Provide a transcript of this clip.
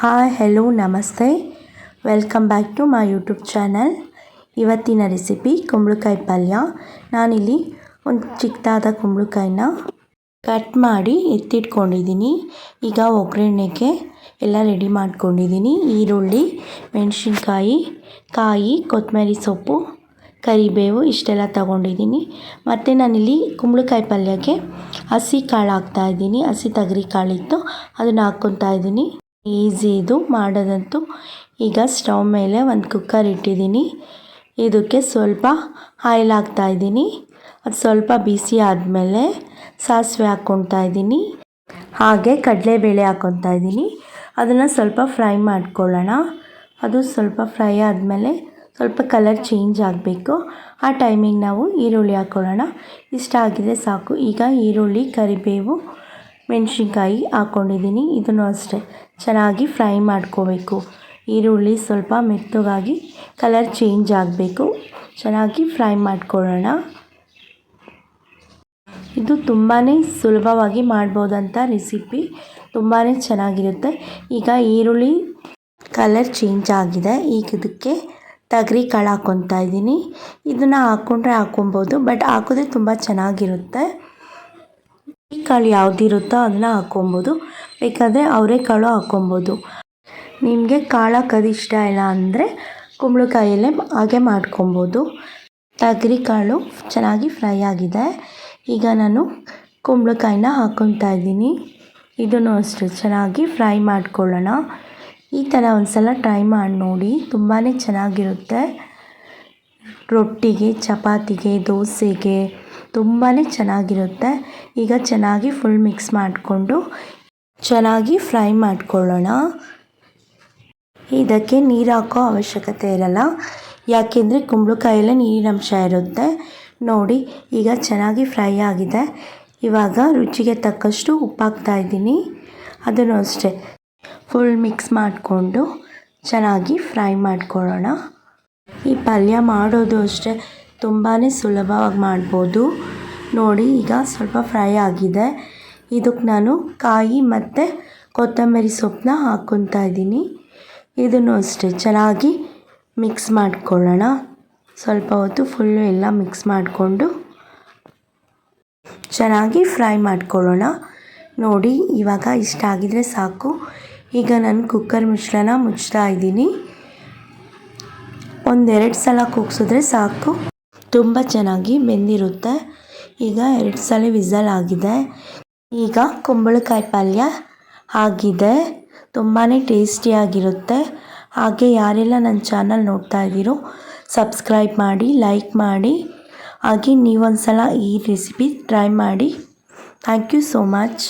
Hi hello ನಮಸ್ತೆ welcome back to my YouTube channel ಇವತ್ತಿನ recipe ಕುಂಬಳಕಾಯಿ ಪಲ್ಯ. ನಾನಿಲ್ಲಿ ಒಂದು ಚಿಕ್ಕದಾದ ಕುಂಬಳಕಾಯಿನ ಕಟ್ ಮಾಡಿ ಎತ್ತಿಟ್ಕೊಂಡಿದ್ದೀನಿ. ಈಗ ಒಗ್ಗರಣೆಗೆ ಎಲ್ಲ ರೆಡಿ ಮಾಡ್ಕೊಂಡಿದ್ದೀನಿ. ಈರುಳ್ಳಿ, ಮೆಣಸಿನ್ಕಾಯಿ, ಕಾಯಿ, ಕೊತ್ತಂಬರಿ ಸೊಪ್ಪು, ಕರಿಬೇವು ಇಷ್ಟೆಲ್ಲ ತಗೊಂಡಿದ್ದೀನಿ. ಮತ್ತು ನಾನಿಲ್ಲಿ ಕುಂಬಳಕಾಯಿ ಪಲ್ಯಕ್ಕೆ ಹಸಿ ಕಾಳು ಹಾಕ್ತಾಯಿದ್ದೀನಿ ಹಸಿ ತಗರಿ ಕಾಳಿತ್ತು. ಅದನ್ನು ಹಾಕ್ಕೊತಾ ಇದ್ದೀನಿ. ಈಸಿ ಇದು ಮಾಡೋದಂತೂ. ಈಗ ಸ್ಟವ್ ಮೇಲೆ ಒಂದು ಕುಕ್ಕರ್ ಇಟ್ಟಿದ್ದೀನಿ. ಇದಕ್ಕೆ ಸ್ವಲ್ಪ ಆಯಿಲ್ ಹಾಕ್ತಾಯಿದ್ದೀನಿ ಅದು ಸ್ವಲ್ಪ ಬಿಸಿ ಆದಮೇಲೆ ಸಾಸಿವೆ ಹಾಕ್ಕೊತಾ ಇದ್ದೀನಿ. ಹಾಗೆ ಕಡಲೆಬೇಳೆ ಹಾಕ್ಕೊತಾ ಇದ್ದೀನಿ. ಅದನ್ನು ಸ್ವಲ್ಪ ಫ್ರೈ ಮಾಡ್ಕೊಳ್ಳೋಣ. ಅದು ಸ್ವಲ್ಪ ಫ್ರೈ ಆದಮೇಲೆ ಸ್ವಲ್ಪ ಕಲರ್ ಚೇಂಜ್ ಆಗಬೇಕು. ಆ ಟೈಮಿಗೆ ನಾವು ಈರುಳ್ಳಿ ಹಾಕ್ಕೊಳ್ಳೋಣ. ಇಷ್ಟ ಆಗಿದೆ ಸಾಕು. ಈಗ ಈರುಳ್ಳಿ, ಕರಿಬೇವು ಮೆಣಸಿನ್ಕಾಯಿ ಹಾಕ್ಕೊಂಡಿದ್ದೀನಿ ಇದನ್ನು ಅಷ್ಟೇ. ಚೆನ್ನಾಗಿ ಫ್ರೈ ಮಾಡ್ಕೋಬೇಕು. ಈರುಳ್ಳಿ ಸ್ವಲ್ಪ ಮೆತ್ತಗಾಗಿ ಕಲರ್ ಚೇಂಜ್ ಆಗಬೇಕು. ಚೆನ್ನಾಗಿ ಫ್ರೈ ಮಾಡ್ಕೊಳ್ಳೋಣ. ಇದು ತುಂಬಾ ಸುಲಭವಾಗಿ ಮಾಡ್ಬೋದಂಥ ರೆಸಿಪಿ. ತುಂಬಾ ಚೆನ್ನಾಗಿರುತ್ತೆ. ಈಗ ಈರುಳ್ಳಿ ಕಲರ್ ಚೇಂಜ್ ಆಗಿದೆ. ಈಗ ಇದಕ್ಕೆ ತಗರಿ ಕಾಳು ಹಾಕ್ಕೊತಾ ಇದ್ದೀನಿ. ಇದನ್ನು ಹಾಕ್ಕೊಂಡ್ರೆ ಹಾಕ್ಕೊಬೋದು, ಬಟ್ ಹಾಕಿದ್ರೆ ತುಂಬ ಚೆನ್ನಾಗಿರುತ್ತೆ. ಈ ಕಾಳು ಯಾವುದಿರುತ್ತೋ ಅದನ್ನ ಹಾಕ್ಕೊಬೋದು. ಬೇಕಾದರೆ ಅವರೆಕಾಳು ಹಾಕ್ಕೊಬೋದು. ನಿಮಗೆ ಕಾಳು ಹಾಕೋದು ಇಷ್ಟ ಇಲ್ಲ ಅಂದರೆ ಕುಂಬಳಕಾಯಲ್ಲೇ ಹಾಗೆ ಮಾಡ್ಕೊಬೋದು. ತಗರಿ ಕಾಳು ಚೆನ್ನಾಗಿ ಫ್ರೈ ಆಗಿದೆ. ಈಗ ನಾನು ಕುಂಬಳಕಾಯಿನ ಹಾಕ್ಕೊತಾ ಇದ್ದೀನಿ. ಇದನ್ನು ಅಷ್ಟೇ ಚೆನ್ನಾಗಿ ಫ್ರೈ ಮಾಡ್ಕೊಳ್ಳೋಣ. ಈ ಥರ ಒಂದು ಸಲ ಟ್ರೈ ಮಾಡಿ ನೋಡಿ ತುಂಬಾ ಚೆನ್ನಾಗಿರುತ್ತೆ. ರೊಟ್ಟಿಗೆ, ಚಪಾತಿಗೆ, ದೋಸೆಗೆ ತುಂಬಾ ಚೆನ್ನಾಗಿರುತ್ತೆ. ಈಗ ಚೆನ್ನಾಗಿ ಫುಲ್ ಮಿಕ್ಸ್ ಮಾಡಿಕೊಂಡು ಚೆನ್ನಾಗಿ ಫ್ರೈ ಮಾಡ್ಕೊಳ್ಳೋಣ. ಇದಕ್ಕೆ ನೀರು ಹಾಕೋ ಅವಶ್ಯಕತೆ ಇರಲ್ಲ. ಯಾಕೆಂದರೆ ಕುಂಬಳಕಾಯಲ್ಲೇ ನೀರಿನಂಶ ಇರುತ್ತೆ. ನೋಡಿ, ಈಗ ಚೆನ್ನಾಗಿ ಫ್ರೈ ಆಗಿದೆ. ಇವಾಗ ರುಚಿಗೆ ತಕ್ಕಷ್ಟು ಉಪ್ಪು ಹಾಕ್ತಾ ಇದ್ದೀನಿ. ಅದನ್ನು ಅಷ್ಟೇ. ಫುಲ್ ಮಿಕ್ಸ್ ಮಾಡಿಕೊಂಡು ಚೆನ್ನಾಗಿ ಫ್ರೈ ಮಾಡ್ಕೊಳ್ಳೋಣ. ಈ ಪಲ್ಯ ಮಾಡೋದು ಅಷ್ಟೇ ತುಂಬಾ ಸುಲಭವಾಗಿ ಮಾಡ್ಬೋದು. ನೋಡಿ, ಈಗ ಸ್ವಲ್ಪ ಫ್ರೈ ಆಗಿದೆ. ಇದಕ್ಕೆ ನಾನು ಕಾಯಿ ಮತ್ತು ಕೊತ್ತಂಬರಿ ಸೊಪ್ಪನ್ನ ಹಾಕ್ಕೊತಾ ಇದ್ದೀನಿ. ಇದನ್ನು ಅಷ್ಟೇ, ಚೆನ್ನಾಗಿ ಮಿಕ್ಸ್ ಮಾಡ್ಕೊಳ್ಳೋಣ. ಸ್ವಲ್ಪ ಹೊತ್ತು ಫುಲ್ಲು ಎಲ್ಲ ಮಿಕ್ಸ್ ಮಾಡಿಕೊಂಡು ಚೆನ್ನಾಗಿ ಫ್ರೈ ಮಾಡ್ಕೊಳ್ಳೋಣ. ನೋಡಿ, ಇವಾಗ ಇಷ್ಟ ಆಗಿದರೆ ಸಾಕು. ಈಗ ನಾನು ಕುಕ್ಕರ್ ಮಿಶ್ರಣ ಮುಚ್ತಾ ಇದ್ದೀನಿ. ಒಂದೆರಡು ಸಲ ಕೂಗ್ಸಿದ್ರೆ ಸಾಕು. ತುಂಬ ಚೆನ್ನಾಗಿ ಬೆಂದಿರುತ್ತೆ. ಈಗ ಎರಡು ಸಲ ವಿಸಲ್ ಆಗಿದೆ. ಈಗ ಕುಂಬಳಕಾಯಿ ಪಲ್ಯ ಆಗಿದೆ. ತುಂಬಾ ಟೇಸ್ಟಿಯಾಗಿರುತ್ತೆ ಹಾಗೆ ಯಾರೆಲ್ಲ ನನ್ನ ಚಾನಲ್ ನೋಡ್ತಾ ಇದ್ದೀರೋ, ಸಬ್ಸ್ಕ್ರೈಬ್ ಮಾಡಿ, ಲೈಕ್ ಮಾಡಿ. ಹಾಗೆ ನೀವೊಂದು ಸಲ ಈ ರೆಸಿಪಿ ಟ್ರೈ ಮಾಡಿ. Thank you so much.